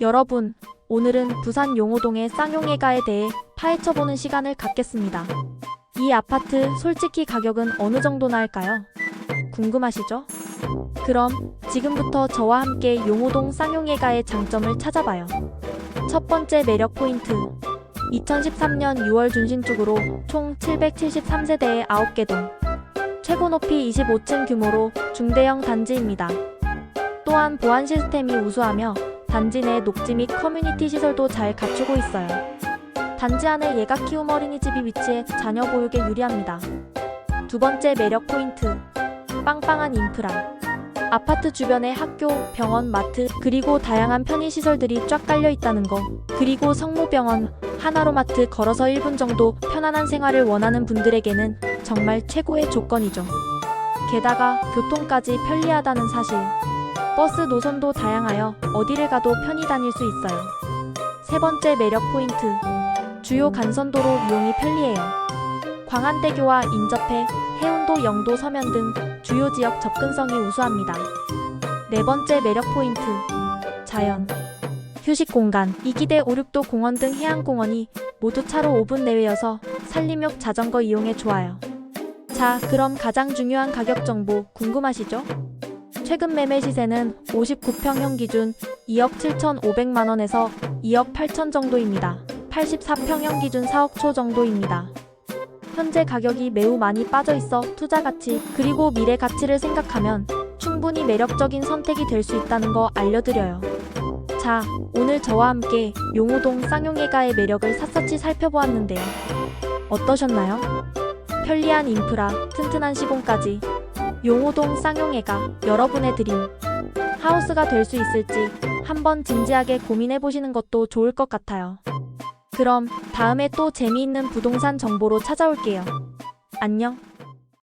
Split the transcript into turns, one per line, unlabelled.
여러분, 오늘은 부산 용호동의 쌍용예가에 대해 파헤쳐보는 시간을 갖겠습니다. 이 아파트 솔직히 가격은 어느 정도나 할까요? 궁금하시죠? 그럼 지금부터 저와 함께 용호동 쌍용예가의 장점을 찾아봐요. 첫 번째 매력 포인트. 2013년 6월 준신 쪽으로 총 773세대의 9개 동. 최고 높이 25층 규모로 중대형 단지입니다. 또한 보안 시스템이 우수하며 단지 내 녹지 및 커뮤니티 시설도 잘 갖추고 있어요. 단지 안에 예가 키움 어린이집이 위치해 자녀 보육에 유리합니다. 두 번째 매력 포인트. 빵빵한 인프라. 아파트 주변에 학교, 병원, 마트, 그리고 다양한 편의시설들이 쫙 깔려 있다는 거. 그리고 성모병원, 하나로마트 걸어서 1분 정도 편안한 생활을 원하는 분들에게는 정말 최고의 조건이죠. 게다가 교통까지 편리하다는 사실. 버스 노선도 다양하여 어디를 가도 편히 다닐 수 있어요. 세 번째 매력 포인트. 주요 간선도로 이용이 편리해요. 광안대교와 인접해 해운도, 영도, 서면 등 주요 지역 접근성이 우수합니다. 네 번째 매력 포인트. 자연. 휴식 공간. 이기대 오륙도 공원 등 해양공원이 모두 차로 5분 내외여서 산림욕 자전거 이용에 좋아요. 자, 그럼 가장 중요한 가격 정보 궁금하시죠? 최근 매매 시세는 59평형 기준 2억 7,500만 원에서 2억 8천 정도입니다. 84평형 기준 4억 초 정도입니다. 현재 가격이 매우 많이 빠져 있어 투자 가치 그리고 미래 가치를 생각하면 충분히 매력적인 선택이 될 수 있다는 거 알려드려요. 자, 오늘 저와 함께 용호동 쌍용예가의 매력을 샅샅이 살펴보았는데요. 어떠셨나요? 편리한 인프라, 튼튼한 시공까지 용호동 쌍용예가 여러분의 드림 하우스가 될 수 있을지 한번 진지하게 고민해 보시는 것도 좋을 것 같아요. 그럼 다음에 또 재미있는 부동산 정보로 찾아올게요. 안녕.